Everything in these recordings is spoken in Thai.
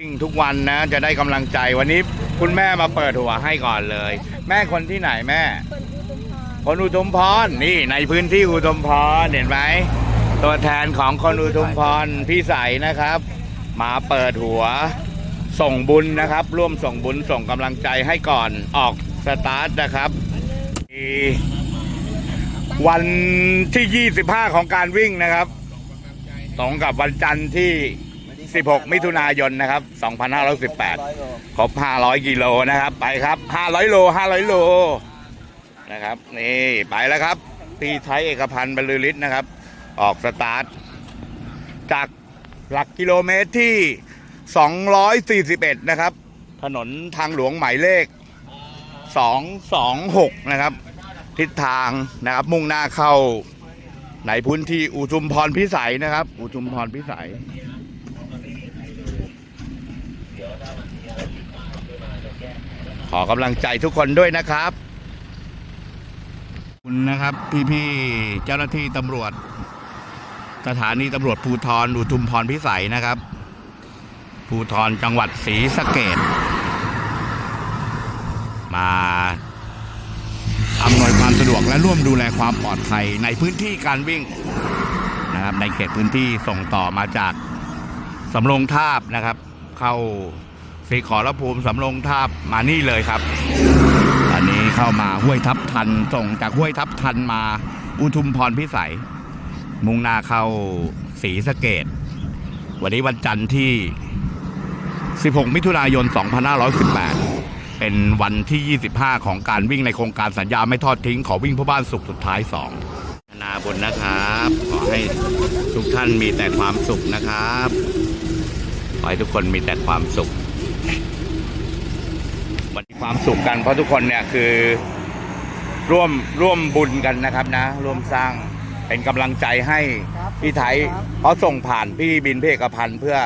วิ่งทุกวันนะจะได้กำลังใจวันนี้คุณแม่มาเปิดหัวให้ก่อนเลย แม่คนที่ไหนแม่ คนอุทุมพรนี่ในพื้นที่อุทุมพรเห็นไหมตัวแทนของคนอุทุมพรพี่ใสนะครับ มาเปิดหัวส่งบุญนะครับ ร่วมส่งบุญส่งกำลังใจให้ก่อนออกสตาร์ทนะครับ วันที่ 25 ของการวิ่งนะครับตรงกับวันจันทร์ที่ 16 มิถุนายนนะครับ 2518 ครบ 500 กิโลนะครับ ไปครับ 500 โล 500 โลนะครับ นี่ไปแล้วครับพี่ไทยเอกพันธ์บรรลือฤทธิ์นะครับ ออกสตาร์ท จากหลักกิโลเมตรที่ 241 นะครับ ถนนทางหลวงหมายเลข 226 นะครับ ทิศทางนะครับมุ่งหน้าเข้าในพื้นที่อุทุมพรพิสัยนะครับ อุทุมพรพิสัย อกำลังใจทุกคนด้วยนะครับขอบคุณนะครับพี่ๆเจ้าหน้าที่ตำรวจ สถานีตำรวจภูธรอุทุมพรพิสัยนะครับ ภูธรจังหวัดศรีสะเกดมาอำนวยความสะดวกและร่วมดูแลความปลอดภัยในพื้นที่การวิ่งนะครับในเขตพื้นที่ส่งต่อมาจากสำโรงทาบนะครับ เข้า สีขอรภูมิสำโรงทาบมานี่เลยครับ ตอนนี้เข้ามาห้วยทับทันส่งจากห้วยทับทันมา อุทุมพรพิสัย มุ่งหน้าเข้าศรีสะเกดวันนี้วันจันทร์ที่ 16 มิถุนายน 2518 เป็นวันที่ 25 ของการวิ่งในโครงการสัญญาไม่ทอดทิ้ง ขอวิ่งเพื่อบ้านสุขสุดท้าย 2 นาบนนะครับ ขอให้ทุกท่านมีแต่ความสุขนะครับ ขอให้ทุกคนมีแต่ความสุข สุขกันเพราะทุกคนเนี่ยคือร่วมร่วมบุญกันนะครับนะ ร่วมสร้างเป็นกำลังใจให้พี่ไทยเพราะส่งผ่านพี่บินเพกพันธ์เพื่อ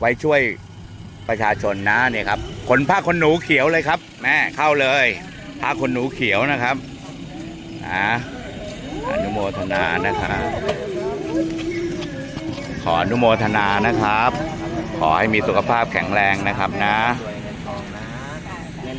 ไว้ช่วยประชาชนนะเนี่ยครับขนผ้าขนหนูเขียวเลยครับแม่เข้าเลยผ้าขนหนูเขียวนะครับอ่าอนุโมทนานะครับ ขออนุโมทนานะครับ ขอให้มีสุขภาพแข็งแรงนะครับนะเงิน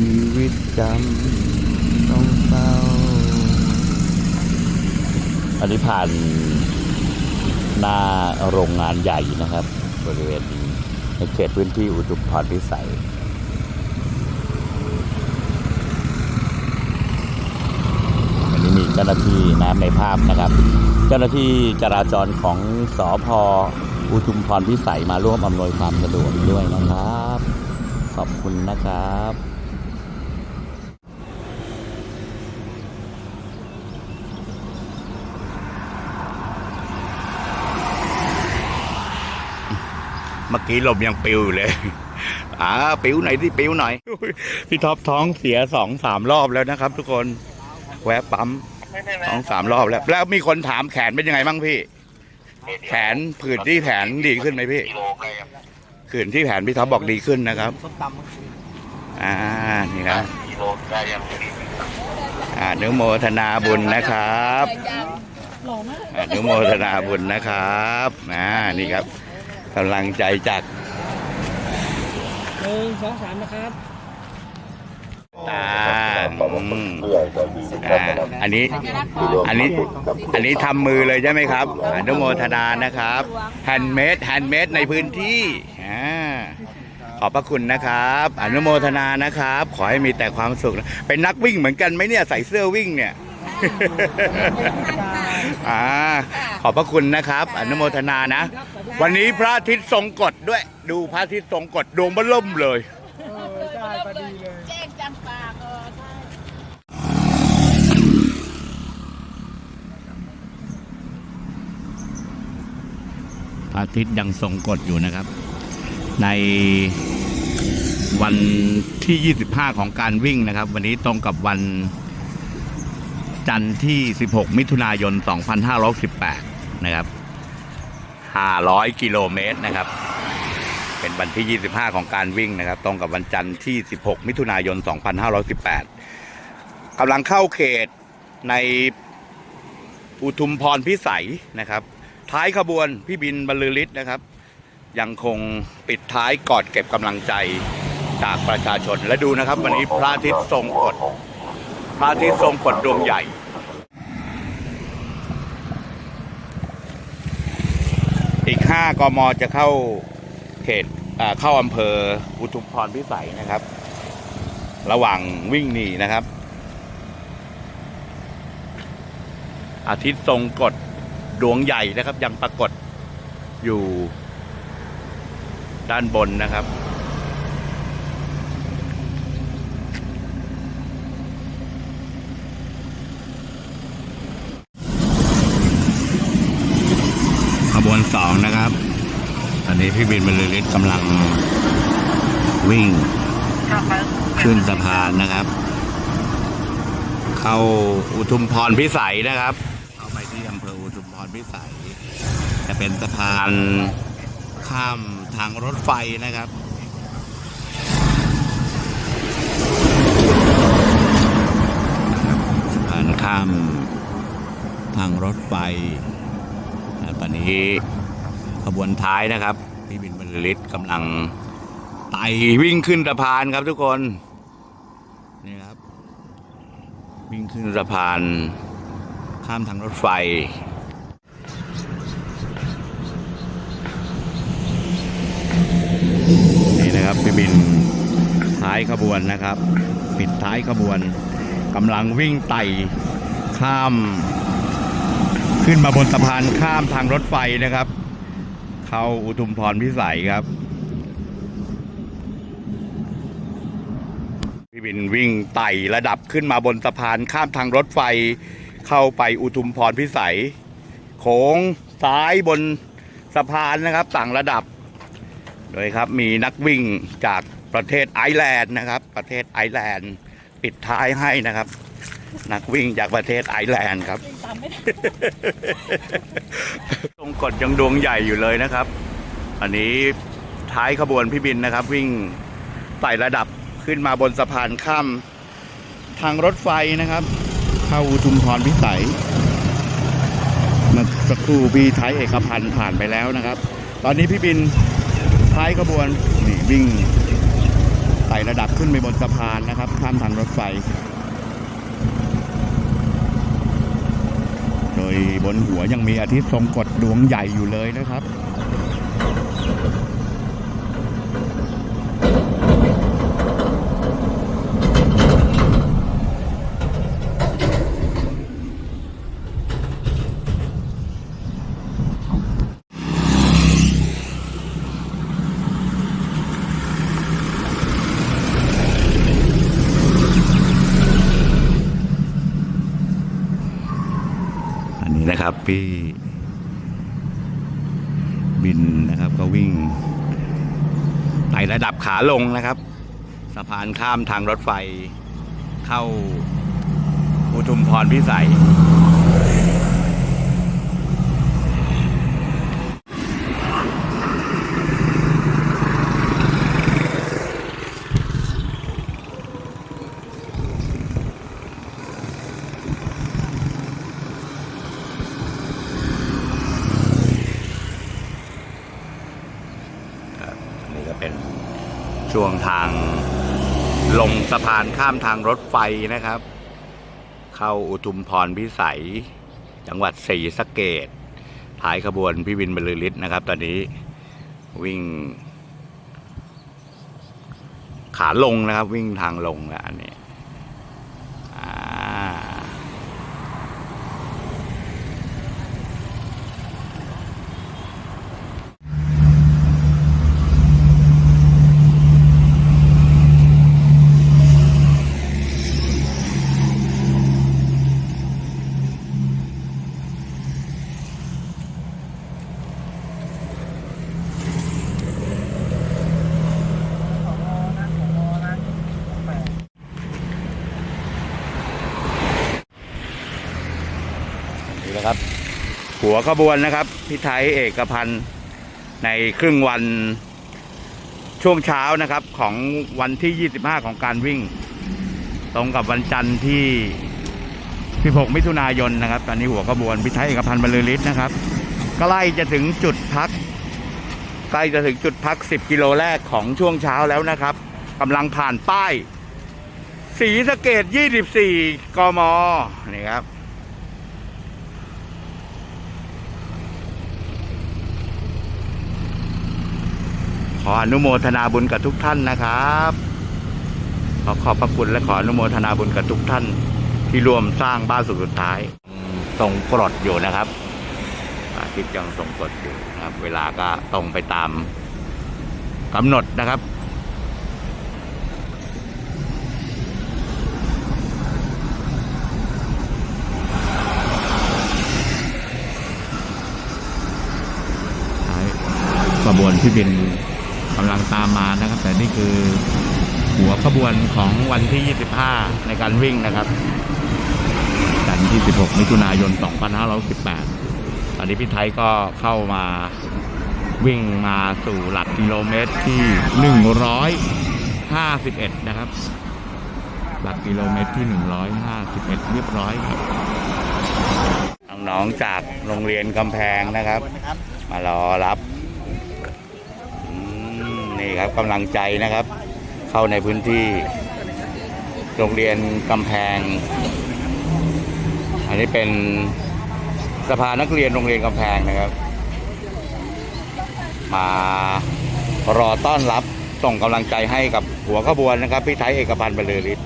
ชีวิตจำต้องเศร้า อันนี้ผ่านหน้าโรงงานใหญ่นะครับ บริเวณนี้ในเขตพื้นที่อุตุมพรพิสัยวันนี้มีเจ้าหน้าที่น้ำในภาพนะครับ เจ้าหน้าที่จราจรของสอพอุทุมพรพิสัยมาร่วมอำนวยความสะดวกด้วยนะครับ ขอบคุณนะครับ มื่อกี้ลมยังปิวอยู่เลยอ่าปิวไหนอยที่ปิวหน่อย พี่ท็อปท้องเสียสองสามรอบแล้วนะครับ ทุกคนแวะปั๊มสองสามรอบแล้ว แล้วมีคนถามแขนเป็นยังไงบ้างพี่ แขนผื่นที่แขนดีขึ้นไหมพี่ผื่นที่แขนพี่ท็อปบอกดีขึ้นนะครับส้มตำเมื่อคืนอ่านี่ครับอ่านุโมทนาบุญนะครับอ่านุโมทนาบุญนะครับอ่านี่ครับ กำลังใจจากหนึ่งสองสามนะครับตาอืมอ่าอันนี้ อันนี้ อันนี้ทำมือเลยใช่ไหมครับอนุโมทนานะครับแฮนด์เมดแฮนด์เมดในพื้นที่อ่าขอบพระคุณนะครับ อนุโมทนานะครับ ขอให้มีแต่ความสุขนะเป็นนักวิ่งเหมือนกันไหมเนี่ยใส่เสื้อวิ่งเนี่ย อ่าข อบพระคุณนะครับ อนุโมทนานะ วันนี้พระอาทิตย์ทรงกฎด้วย ดูพระอาทิตย์ทรงกฎดวงเบล่มเลย แจ้งจังปากเออใช่พระอาทิตย์ยังทรงกฎอยู่นะครับ ในวันที่ 25 ของการวิ่งนะครับ วันนี้ตรงกับวันจันทร์ที่ 16 มิถุนายน 2518 นะครับ500กิโลเมตรนะครับ เป็นวันที่ 25 ของการวิ่งนะครับ ตรงกับวันจันทร์ที่ 16 มิถุนายน 2518กำลังเข้าเขตในอุทุมพรพิสัยนะครับ ท้ายขบวนพี่บินบรรลือฤทธิ์นะครับ ยังคงปิดท้ายกอดเก็บกำลังใจจากประชาชนและดูนะครับ วันนี้พระอาทิตย์ทรงกฎพระอาทิตย์ทรงกฎดวงใหญ่ อีก 5 กมจะเข้าเขตเข้าอำเภออุทุมพรพิสัยนะครับ ระหว่างวิ่งหนีนะครับ อาทิตย์ทรงกฎดวงใหญ่นะครับ ยังปรากฏอยู่ด้านบนนะครับ บวนสองนะครับ ตอนนี้พี่บินบรรลือฤทธิ์กำลังวิ่ง ขึ้นสะพานนะครับ เข้าอุทุมพรพิสัยนะครับ เข้าไปที่อำเภออุทุมพรพิสัย จะเป็นสะพานข้ามทางรถไฟนะครับสะพานข้ามทางรถไฟ นี้ขบวนท้ายนะครับพี่บินบรรลือฤทธิ์กำลังไต่วิ่งขึ้นสะพานครับทุกคนนี่ครับ วิ่งขึ้นสะพาน ข้ามทางรถไฟนี่นะครับพี่บินท้ายขบวนนะครับ ปิดท้ายขบวนกำลังวิ่งไต่ข้าม ขึ้นมาบนสะพานข้ามทางรถไฟนะครับ เข้าอุทุมพรพิสัยครับ พี่บินวิ่งไต่ระดับขึ้นมาบนสะพานข้ามทางรถไฟ เข้าไปอุทุมพรพิสัย โค้งซ้ายบนสะพานนะครับต่างระดับ โดยครับมีนักวิ่งจากประเทศไอร์แลนด์นะครับ ประเทศไอร์แลนด์ปิดท้ายให้นะครับ นักวิ่งจากประเทศไอร์แลนด์ครับตามไม่ได้ตรงกดยังดวงใหญ่อยู่เลยนะครับ อันนี้ท้ายขบวนพี่บินนะครับ วิ่งไต่ระดับขึ้นมาบนสะพานข้ามทางรถไฟนะครับ เข้าอุทุมพรพิสัยเมื่อสักครู่พี่ท้ายเอกพันธ์ผ่านไปแล้วนะครับ ตอนนี้พี่บินท้ายขบวนนี่วิ่งไต่ระดับขึ้นไปบนสะพานนะครับข้ามทางรถไฟ โด ยบนหัวยังมีอาทิตย์ทรงกฎดวงใหญ่อยู่เลยนะครับ นะครับ พี่บินนะครับ ก็วิ่งไต่ระดับขาลงนะครับ สะพานข้ามทางรถไฟเข้าอุทุมพรพิสัย ครับอันนี่ก็เป็น ช่วงทางลงสะพานข้ามทางรถไฟนะครับ เข้าอุทุมพรพิสัย จังหวัดศรีสะเกดท้ายขบวนพี่วินบรรลือฤทธิ์นะครับ ตอนนี้วิ่ง ขาลงนะครับ วิ่งทางลงแล้วอันนี้ หัวขบวนนะครับพี่ไทยเอกพันธ์ในครึ่งวันช่วงเช้านะครับของวันที่ 25 ของการวิ่ง ตรงกับวันจันทร์ที่ 16 มิถุนายนนะครับ ตอนนี้หัวขบวนพิไทยเอกพันธ์บรรลือฤทธิ์นะครับใกล้จะถึงจุดพักใกล้จะถึงจุดพัก 10 กิโลแรกของช่วงเช้าแล้วนะครับกำลังผ่านป้าย สีสะเกต24 กมนี่ครับ ออนุโมทนาบุญกับทุกท่านนะครับ ขอขอบพระคุณและขออนุโมทนาบุญกับทุกท่าน ที่ร่วมสร้างบ้านสุดสุดท้ายทรงกรดอยู่นะครับอาทิตย์ยังทรงกรดอยู่นะครับ เวลาก็ตรงไปตามกำหนดนะครับขบวนที่บิน กำลังตามมานะครับ แต่นี่คือหัวขบวนของวันที่ 25 ในการวิ่งนะครับจันทร์ที่ 16 มิถุนายน 2518 ตอนนี้พี่ไทยก็เข้ามาวิ่งมาสู่หลักกิโลเมตรที่ 151 นะครับ หลักกิโลเมตรที่ 151 เรียบร้อยครับน้องจากโรงเรียนกำแพงนะครับ มารอรับ นี่ครับกำลังใจนะครับ เข้าในพื้นที่โรงเรียนกำแพง อันนี้เป็นสภานักเรียนโรงเรียนกำแพงนะครับ มารอต้อนรับส่งกำลังใจให้กับหัวขบวนนะครับ พี่ไทยเอกพันธ์บรรลือฤทธิ์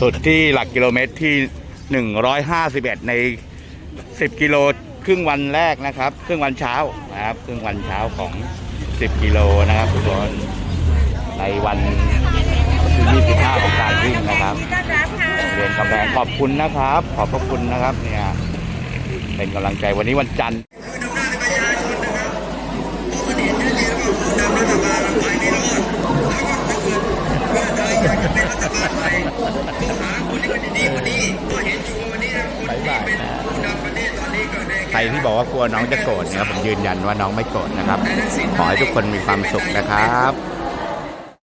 สุดที่หลักกิโลเมตรที่ 151 ใน 10 กิโลครึ่งวันแรกนะครับ ครึ่งวันเช้านะครับ ครึ่งวันเช้าของ 10 กิโลนะครับทุกคนในวันที่25ของการวิ่งนะครับเรียนกำแพงขอบคุณนะครับ ขอบพระคุณนะครับเนี่ยเป็นกำลังใจวันนี้วันจันทร์ เพื่อไทยอยากจะเป็นรัฐบาลใหม่ก็หาคนที่เป็นดีกว่นี้ก็เห็นอยู่วันนี้นะคนที่เป็นผู้นำประเทศตอนนี้ก็ได้ใครที่บอกว่ากลัวน้องจะโกรธนะครับผมยืนยันว่าน้องไม่โกรธนะครับ ขอให้ทุกคนมีความสุขนะครับ